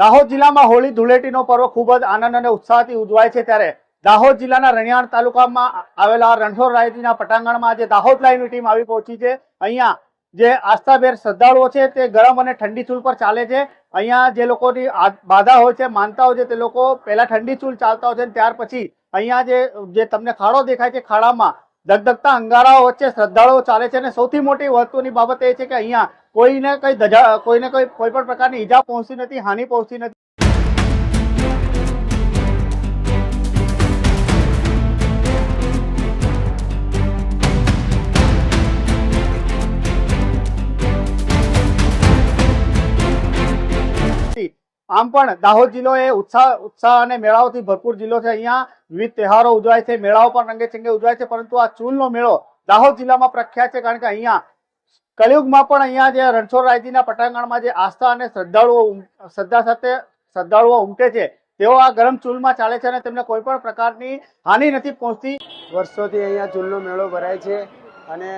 દાહોદ જિલ્લામાં હોળી ધૂળેટીનો પર્વ ખૂબ જ આનંદ અને ઉત્સાહથી ઉજવાય છે ત્યારે દાહોદ જિલ્લાના રણિયાણ તાલુકામાં આવેલા રણછોડ રાયજીના પટાંગણમાં આજે દાહોદ લાઈવની ટીમ આવી પહોંચી છે. અહીંયા જે આસ્થાભેર શ્રદ્ધાળુઓ છે તે ગરમ અને ઠંડી ચૂલ પર ચાલે છે. અહીંયા જે લોકોની બાધા હોય છે માનતા હોય છે તે લોકો પહેલા ઠંડી ચૂલ ચાલતા હોય છે ત્યાર પછી અહીંયા જે જે તમને ખાડો દેખાય છે ખાડામાં ધગધગતા અંગારાઓ વચ્ચે શ્રદ્ધાળુઓ ચાલે છે અને સૌથી મોટી વસ્તુની બાબત એ છે કે અહીંયા કોઈને કઈ ધજા કોઈને કોઈ કોઈ પણ પ્રકારની ઈજા પહોંચતી નથી, હાનિ પહોંચતી નથી. આમ પણ દાહોદ જિલ્લો એ ઉત્સાહ ઉત્સાહ અને મેળાઓથી ભરપૂર જિલ્લો છે. અહીંયા વિવિધ તહેવારો ઉજવાય છે, મેળાઓ પણ રંગે ચંગે ઉજવાય છે, પરંતુ આ ચૂલનો મેળો દાહોદ જિલ્લામાં પ્રખ્યાત છે કારણ કે અહીંયા કલયુગમાં પણ અહીંયા જે રણછોડ રાયજીના પટાંગણમાં જે આસ્થા અને શ્રદ્ધાળુઓ શ્રદ્ધા સાથે શ્રદ્ધાળુઓ ઉમટે છે, તેઓ આ ગરમ ચૂલમાં ચાલે છે અને તેમને કોઈ પણ પ્રકારની હાનિ નથી પહોંચતી. વર્ષોથી અહીંયા ચૂલનો મેળો ભરાય છે અને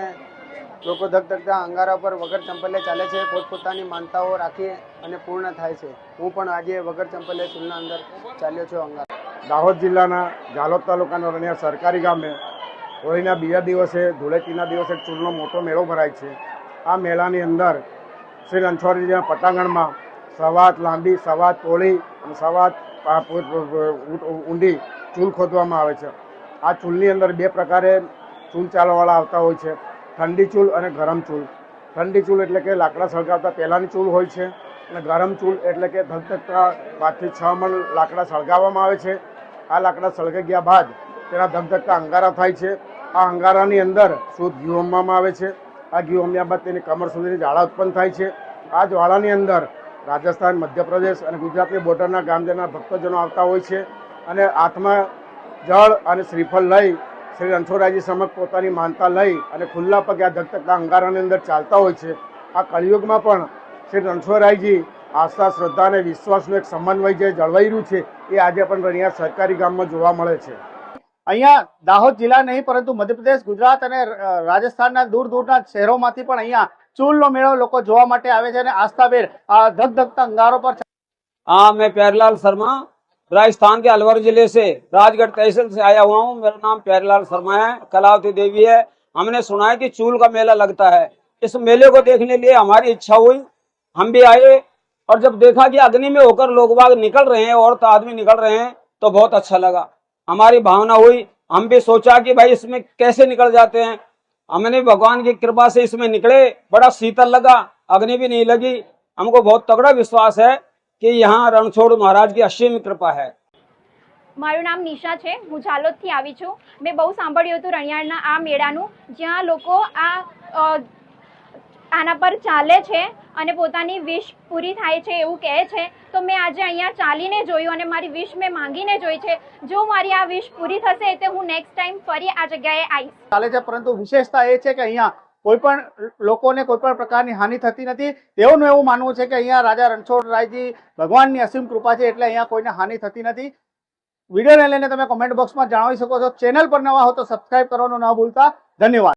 લોકો ધગધગતા અંગારા પર વગર ચંપલે ચાલે છે, પોતપોતાની માનતાઓ રાખી અને પૂર્ણ થાય છે. હું પણ આજે વગર ચંપલે ચૂલના અંદર ચાલ્યો છું અંગારા. દાહોદ જિલ્લાના ઝાલોદ તાલુકાના રણિયા સરકારી ગામે હોળીના બીજા દિવસે, ધૂળેટીના દિવસે ચૂલનો મોટો મેળો ભરાય છે. આ મેળાની અંદર શ્રી રણછોડજીના પટાંગણમાં સવાત લાંબી, સવાત પોળી અને સવાત ઊંડી ચૂલ ખોદવામાં આવે છે. આ ચૂલની અંદર બે પ્રકારે ચૂલ ચાલવાવાળા આવતા હોય છે. ઠંડી ચૂલ અને ગરમ ચૂલ. ઠંડી ચૂલ એટલે કે લાકડા સળગાવતા પહેલાંની ચૂલ હોય છે અને ગરમ ચૂલ એટલે કે ધગધગતા પાંચથી છ મણ લાકડા સળગાવવામાં આવે છે. આ લાકડા સળગાઈ ગયા બાદ તેના ધગધગતા અંગારા થાય છે. આ અંગારાની અંદર શુદ્ધ ઘી હોમવામાં આવે છે. આ ઘી હોમ્યા બાદ તેની કમર સુધીની જ્વાળા ઉત્પન્ન થાય છે. આ જ્વાળાની અંદર રાજસ્થાન, મધ્યપ્રદેશ અને ગુજરાતની બોર્ડરના ગામજનના ભક્તજનો આવતા હોય છે અને હાથમાં જળ અને શ્રીફળ લઈ શ્રી રણછોડરાયજી સમક્ષ પોતાની માનતા લઈ અને ખુલ્લા પગે આ ધગધગતા અંગારાની અંદર ચાલતા હોય છે. આ કળિયુગમાં પણ શ્રી રણછોડરાયજી આસ્થા શ્રદ્ધા અને વિશ્વાસનું એક સમન્વય જે જળવાઈ રહ્યું છે એ આજે પણ અહીંયા સરકારી ગામમાં જોવા મળે છે. અહીંયા દાહોદ જિલ્લા નહીં પરંતુ મધ્યપ્રદેશ ગુજરાત અને રાજસ્થાનના દૂર દૂરના શહેરોમાંથી પણ અહીંયા ચૂલનો મેળો લોકો જોવા માટે આવે છે અને આસ્થાબેર આસ્થાભેર ધગધગતા અંગારો પર આ મેં પ્યારલાલ શર્મા राजस्थान के अलवर ज़िले से राजगढ़ तहसील से आया हुआ हूँ। मेरा नाम प्यारेलाल शर्मा है, कलावती देवी है। हमने सुना है कि चूल का मेला लगता है। इस मेले को देखने लिए हमारी इच्छा हुई। हम भी आए और जब देखा कि अग्नि में होकर लोग बाग निकल रहे हैं, औरत आदमी निकल रहे हैं तो बहुत अच्छा लगा। हमारी भावना हुई। हम भी सोचा कि भाई इसमें कैसे निकल जाते हैं। हमने भगवान की कृपा से इसमें निकले। बड़ा शीतल लगा। अग्नि भी नहीं लगी। हमको बहुत तगड़ा विश्वास है। कि यहाँ રણછોડ મહારાજ અસીમ કૃપા है મારું નામ નિશા છે હું ઝાલોદથી આવી છું મેં બહુ સાંભળ્યું હતું રણિયાળના આ મેળાનું જ્યાં લોકો આ અ, આના પર ચાલે છે અને પોતાની વિશ પૂરી થાય છે એવું કહે છે તો મેં આજે અહીંયા ચાલીને જોયું અને મારી વિશ મેં માંગીને જોઈ છે જો મારી આ વિશ પૂરી થશે તો હું નેક્સ્ટ ટાઈમ ફરી આ જગ્યાએ આવીશ ચાલે છે પરંતુ વિશેષતા એ છે કે અહીંયા કોઈ પણ લોકોને કોઈ પણ પ્રકારની હાનિ થતી નથી. તેઓનું એવું માનવું છે કે અહીંયા રાજા રણછોડ રાયજી ભગવાનની અસીમ કૃપા છે એટલે અહીંયા કોઈને હાનિ થતી નથી. વિડીયોને લઈને તમે કોમેન્ટ બોક્સમાં જણાવી શકો છો. ચેનલ પર નવા હો તો સબસ્ક્રાઈબ કરવાનું ન ભૂલતા. ધન્યવાદ.